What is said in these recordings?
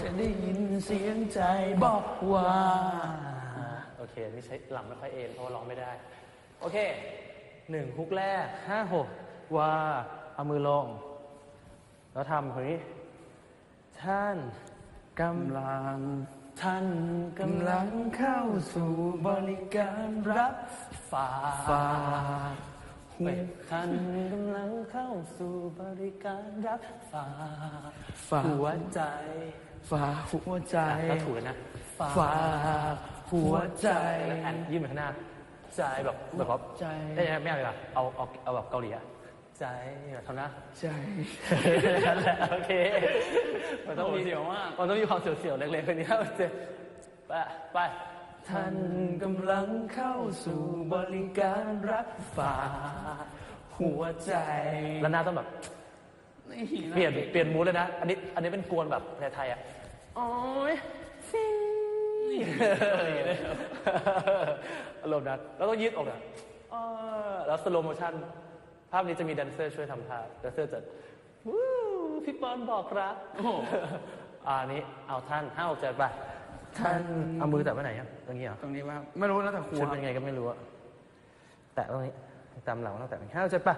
จะได้ยินเสียงใจบอกว่าโอเคนี่ใช้หลังไม่ค่อยเอ็นเพราะว่าร้องไม่ได้ โอเคหนึ่งฮุกแรกห้าหกว่าเอามือลง แล้วทำคนนี้ ท่านกำลัง ท่านกำลังเข้าสู่บริการรับฝากฝาก เฮ้ยท่านกำลังเข้าสู่บริการรับฝากฝาก หัวใจฝากหัวใจอะก็ถูกแล้วนะฝากหัวใจแล้วแอนยื่นไปข้างหน้าใจแบบแบบว่าใจเอ้ยไม่เอาเลยอะเอาเอาเอาแบบเกาหลีอะใจแบบเท่านั้นใจนั่นแหละโอเคมันต้องมีโอ้เสียวมากมันต้องมีความเสียวๆเล็กๆคนนี้ครับเจไปไป ท่านกำลังเข้าสู่บริการรับฝากหัวใจแล้วหน้าต้องแบบนี่เปลี่ยนเปลี่ยนมูดเลยนะ อันนี้อันนี้เป็นกวนแบบไทยๆอะโอ้ยซิงอารมณ์นั้นแล้วก็ยืดออกอะอ้อแล้วสโลโมชั่น ภาพนี้จะมีแดนเซอร์ช่วยทำท่าแดนเซอร์จะวู้พี่ปอนบอกรักโอ้โหอ่านี้เอาท่านห้าหกเจ็ดไป ท่านเอามือแตะไว้ไหนครับตรงนี้เหรอตรงนี้ว่าไม่รู้นะแต่ครูชุดเป็นไงก็ไม่รู้อะแตะตรงนี้ตามหลังเราแตะตรงนี้ห้าหกเจ็ดไป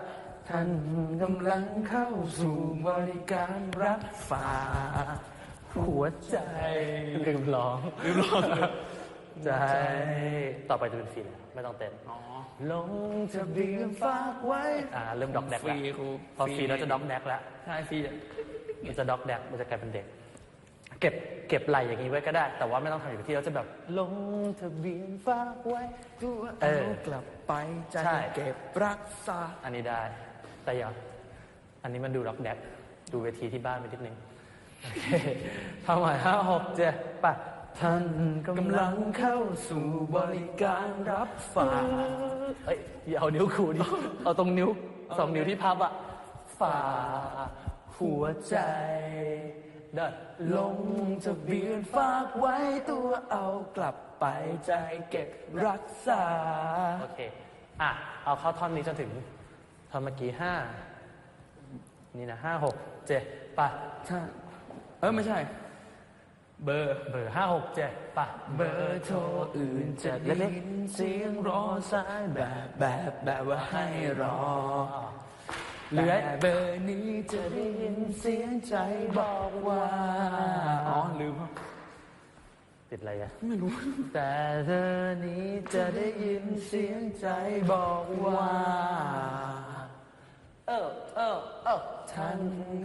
ท่านกำลังเข้าสู่บริการรับฝากหัวใจลืมร้องลืมร้องใจต่อไปจะเป็นฟรีแล้วไม่ต้องเต้นอ๋อลงทะเบียนฝากไว้อ่าเริ่มด็อกแดกฟแล้วรีครูพอฟรีแล้วจะด็อกแดกแล้วใช่ฟรีอะมันจะด็อกแดกมันจะกลายเป็นเด็ก เก็บเก็บไหลอย่างนี้ไว้ก็ได้ แต่ว่าไม่ต้องทำอยู่กับที่เราจะแบบ ลงทะเบียนฝากไว้ตัวเอเอาอ กลับไปใจใช่ เก็บรักษา อันนี้ได้ แต่อย่าอันนี้มันดูด็อกแดกดูเวทีที่บ้านไปนิดนึงโอเคทำใหม่ห้าหกเจ็ดไปท่านกำลังเข้าสู่บริการรับฝาก เอ้ยอย่าเอานิ้วขูดิเอาตรงนิ้วสองนิ้วที่พับอะฝากหัวใจ เด้อลงทะเบียนฝากไว้ตัวเอากลับไปใจเก็บรักษา โอเค อะ เอาเข้าท่อนนี้จนถึงท่อนเมื่อกี้ห้านี่นะห้าหกเจ็ดไปท่านเออไม่ใช่ เบอร์เบอร์ห้าหกเจ็ดไปเบอร์โทรอื่นจะได้ยินเสียงรอสายแบบแบบแบบว่าให้รอ เหลือแต่เบอร์นี้จะได้ยินเสียงใจบอกว่าอ๋อลืมครับติดอะไรอะไม่รู้ แต่เธอนี้จะได้ยินเสียงใจบอกว่า เออเออเออท่าน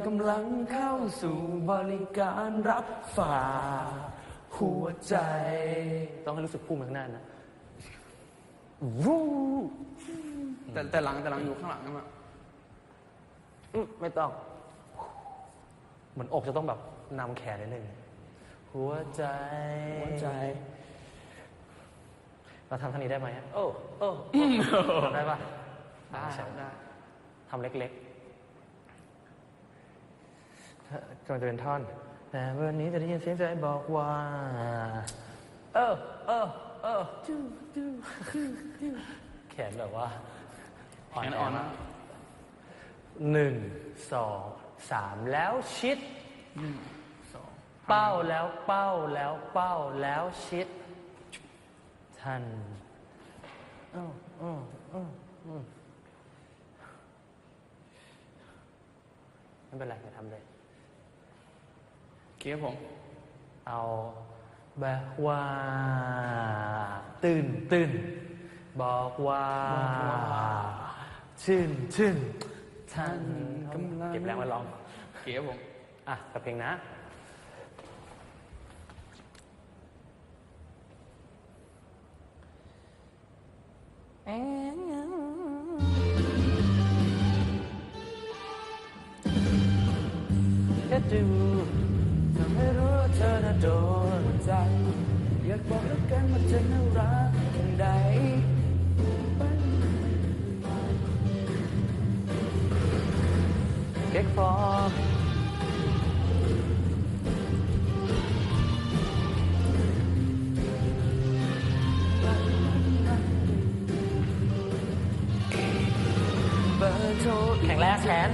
กำลังเข้าสู่บริการรับฝากหัวใจ ต้องให้รู้สึกพุ่งไปข้างหน้านะวู้แต่แต่หลังแต่หลังอยู่ข้างหลังนะ อืมไม่ต้อง เหมือนอกจะต้องแบบนำแขนนิดนึง หัวใจ หัวใจ เราทำท่านี้ได้ไหมโอ้โอ้โอ้ทำได้ปะได้ใช่ได้ทำเล็กๆกำลังจะเป็นท่อน แต่วันนี้จะได้ยินเสียงใจบอกว่า เออเออเออจู้จู้จู้จู้แขนแบบว่าแขนอ่อนมาก หนึ่งสองสามแล้วชิดหนึ่งสองเป้าแล้วเป้าแล้วเป้าแล้วชิดท่านอ้ออ้ออ้ออ้อไม่เป็นไรไม่ทำเลยเกียร์ผม เอาแบบว่า ตื่นตื่นบอกว่า ชื่นชื่น ท่านกำลังเก็บแรงมาลองเกียร์ผมอะกับเพลงนะแค่ดูทำให้รู้ว่าเธอน่ะโดนใจ อยากบอกแล้วกันว่าเธอน่ารักเพียงใดเก๊กฟอร์มเบอร์โทรแข็งแรงแขน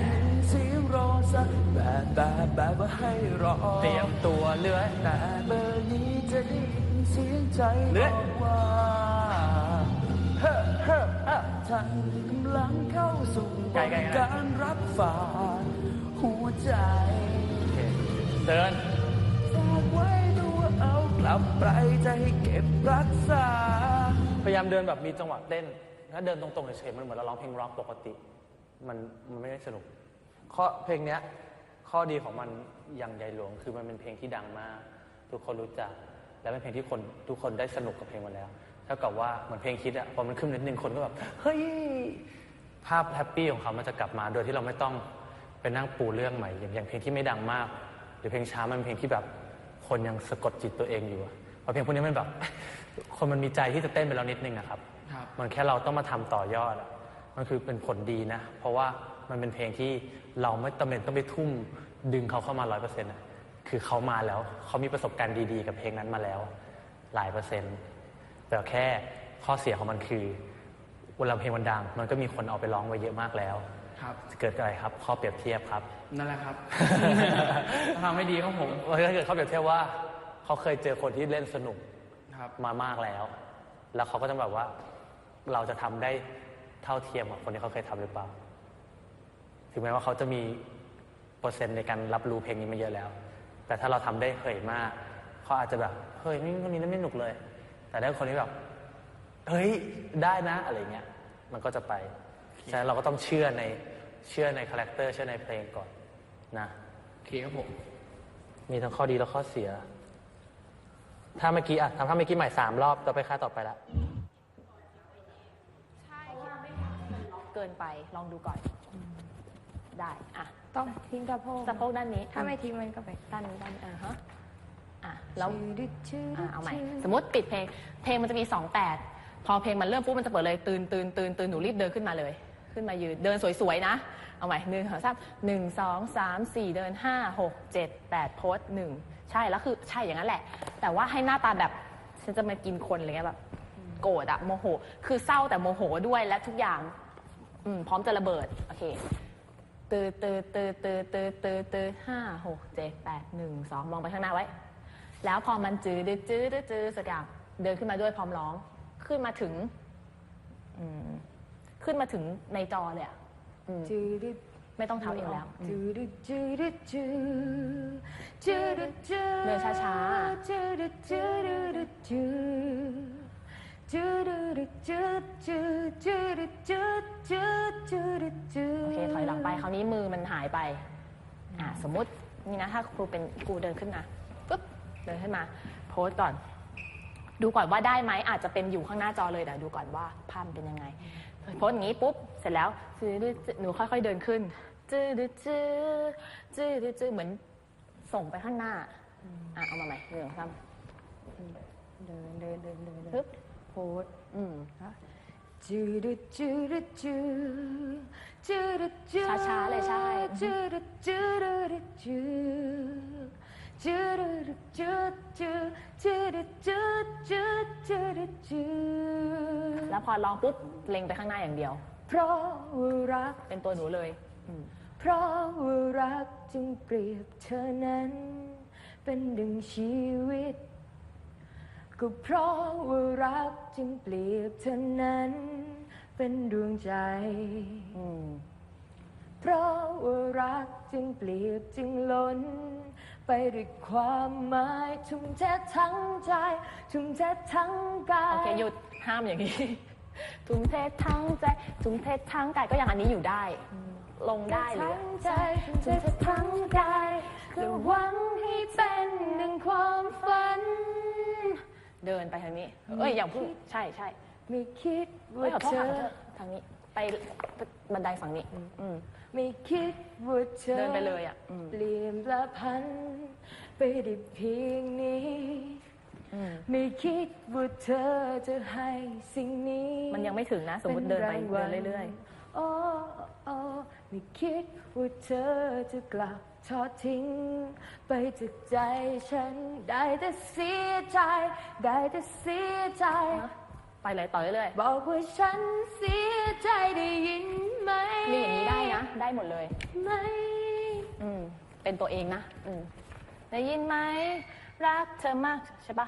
เสียงรอสักแบบแบบแบบว่าให้รอเตรียมตัวเลื้อยแต่เบอร์นี้จะได้ยินเสียงใจเลื่บอนอกว่า ท่านกำลังเข้าสู่ไกลๆกันนะ การรับฝากหัวใจโอเคเดินฝากไว้ดูว่าเอากลับไปจะให้เก็บรักษา พยายามเดินแบบมีจังหวะเต้น ถ้าเดินตรงๆเฉยๆมันเหมือนเราร้องเพลงร็อกปกติ มันมันไม่ได้สนุกข้อเพลงเนี้ย ข้อดีของมันอย่างใหญ่หลวง คือมันเป็นเพลงที่ดังมาก ทุกคนรู้จัก และเป็นเพลงที่คนทุกคนได้สนุกกับเพลงมันแล้วเท่ากับว่าเหมือนเพลงคิดอะพอมันขึ้นนิดนึงคนก็แบบเฮ้ยภาพแฮปปี้ของเขามันจะกลับมาโดยที่เราไม่ต้องไปนั่งปูเรื่องใหม่อย่างอย่างเพลงที่ไม่ดังมาก หรือเพลงช้ามันเป็นเพลงที่แบบคนยังสะกดจิตตัวเองอยู่อะเพราะเพลงพวกนี้มันแบบ คนมันมีใจที่จะเต้นไปแล้วนิดนึงอะครับครับมันแค่เราต้องมาทำต่อยอดอะมันคือเป็นผลดีนะ เพราะว่ามันเป็นเพลงที่เราไม่จำเป็นต้องไปทุ่มดึงเขาเข้ามาร้อยเปอร์เซ็นต์คือเขามาแล้วเขามีประสบการณ์ดีๆ กับเพลงนั้นมาแล้ว หลายเปอร์เซ็นต์ แต่แค่ข้อเสียของมันคือเวลาเพลงมันดัง มันก็มีคนเอาไปร้องไว้เยอะมากแล้วครับจะเกิดอะไรครับ ข้อเปรียบเทียบครับ นั่นแหละครับทำให้ดีครับผมมันก็เกิดข้อเปรียบเทียบว่าเขาเคยเจอคนที่เล่นสนุกครับมามากแล้ว แล้วเขาก็จะแบบว่า เราจะทำได้เท่าเทียมกับคนที่เขาเคยทำหรือเปล่า ถึงแม้ว่าเขาจะมีเปอร์เซ็นต์ในการรับรู้เพลงนี้มาเยอะแล้ว แต่ถ้าเราทำได้เหยมากเขาอาจจะแบบเฮ้ยนี่คนนี้ไม่หนุกเลย แต่ถ้าคนนี้แบบเฮ้ยได้นะอะไรเงี้ยมันก็จะไปฉะนั้นเราก็ต้องเชื่อในเชื่อในคาแรคเตอร์เชื่อในเพลงก่อนนะโอเคครับผมมีทั้งข้อดีและข้อเสีย ถ้าเมื่อกี้อะทำถ้าเมื่อกี้ใหม่สามรอบต่อไปค่าต่อไปละใช่เกินไปลองดูก่อน ได้ อะ ต้องทิ้งสะโพกสะโพกด้านนี้ถ้าไม่ทิ้งมันก็ไปด้านนี้ด้านนี้อ่าฮะ อะแล้วชื่ออะเอาใหม่ สมมติปิดเพลง เพลงมันจะมีสองแปดพอเพลงมันเริ่มปุ๊บมันจะเปิดเลยตื่นตื่นตื่นตื่นหนูรีบเดินขึ้นมาเลย ขึ้นมายืนเดินสวยๆนะ เอาใหม่หนึ่งสองสามหนึ่งสองสามสี่เดินห้าหกเจ็ดแปดโพสหนึ่งใช่แล้วคือใช่อย่างนั้นแหละ แต่ว่าให้หน้าตาแบบฉันจะมากินคนอะไรเงี้ยแบบโกรธอะโมโห คือเศร้าแต่โมโหด้วยและทุกอย่างอืมพร้อมจะระเบิดโอเคตืดตืดตืดตืดตืดตืดตืดห้าหกเจ็ดแปดหนึ่งสองมองไปข้างหน้าไว้ แล้วพอมันจืดจืดจืดสักอย่างเดินขึ้นมาด้วยพร้อมร้อง ขึ้นมาถึงขึ้นมาถึงในจอเลยอะจืดไม่ต้องเท้าเอวแล้วจืดจืดจืดจืดจืดเดินช้าๆจืดจืดจืดจืดจืดจืดจืดจืดจืดจืดจืดโอเคถอยหลังไปคราวนี้มือมันหายไป อ่าสมมตินี่นะถ้าครูเป็นครูเดินขึ้นมาปุ๊บ เดินขึ้นมาโพสต์ก่อน ดูก่อนว่าได้ไหมอาจจะเป็นอยู่ข้างหน้าจอเลยแต่ดูก่อนว่าภาพมันเป็นยังไงโพสต์อย่างนี้ปุ๊บเสร็จแล้วจืดจืดหนูค่อย ๆเดินขึ้นจืดจืดจืดจืดเหมือนส่งไปข้างหน้าอะเอามาใหม่หนึ่งสองสามเดินเดินเดินเดินปึ๊บโพสอืมจืดจืดจืดจืดจืดช้าๆเลยใช่จืดจืดจืด จืดจืดจืดจืดจืดจืดจืดแล้วพอร้องปุ๊บเล็งไปข้างหน้าอย่างเดียว เพราะรัก เป็นตัวหนูเลยเพราะรักจึงเปรียบเธอนั้น เป็นดึงชีวิต ก็เพราะรักจึงเปรียบเธอนั้น เป็นดวงใจเพราะรักจึงเปรียบจึงล้น ไปด้วยความหมายทุ่มเททั้งใจทุ่มเททั้งกายโอเคหยุดห้ามอย่างนี้ ทุ่มเททั้งใจทุ่มเททั้งกายก็ยังอันนี้อยู่ได้ ลงได้หรือทั้งใจทุ่มเททั้งกายและหวังให้เป็นหนึ่งความฝัน เดินไปทางนี้ เอ้ยอย่างพุ่งใช่ใช่ไม่คิดเอ้ว่ายขอโทเธษอค่ะขอโทษทางนี้ ไปบันไดฝั่งนี้ อืมไม่คิด ว่าเธอเดินไปเลยอะอืม เปลี่ยนแปลพัน ไปได้เพียงนี้ อืมไม่คิดว่าเธอจะให้สิ่งนี้มันยังไม่ถึงนะ สมมติเดินไปป็รางวัเดิลนเรื่อยโอ้โอ้ไม่คิดว่าเธอจะกลับทอดทิ้ง ไปจากใจฉันได้แต่เสียใจ ได้แต่เสียใจๆ ไปเลยต่อเรื่อยบอกว่าฉันเสียใจได้ยินไหมๆมีอย่างนี้ได้นะ ได้หมดเลย ไหมอืมเป็นตัวเองนะอืมได้ยินไหมรักเธอมากใช่ปะ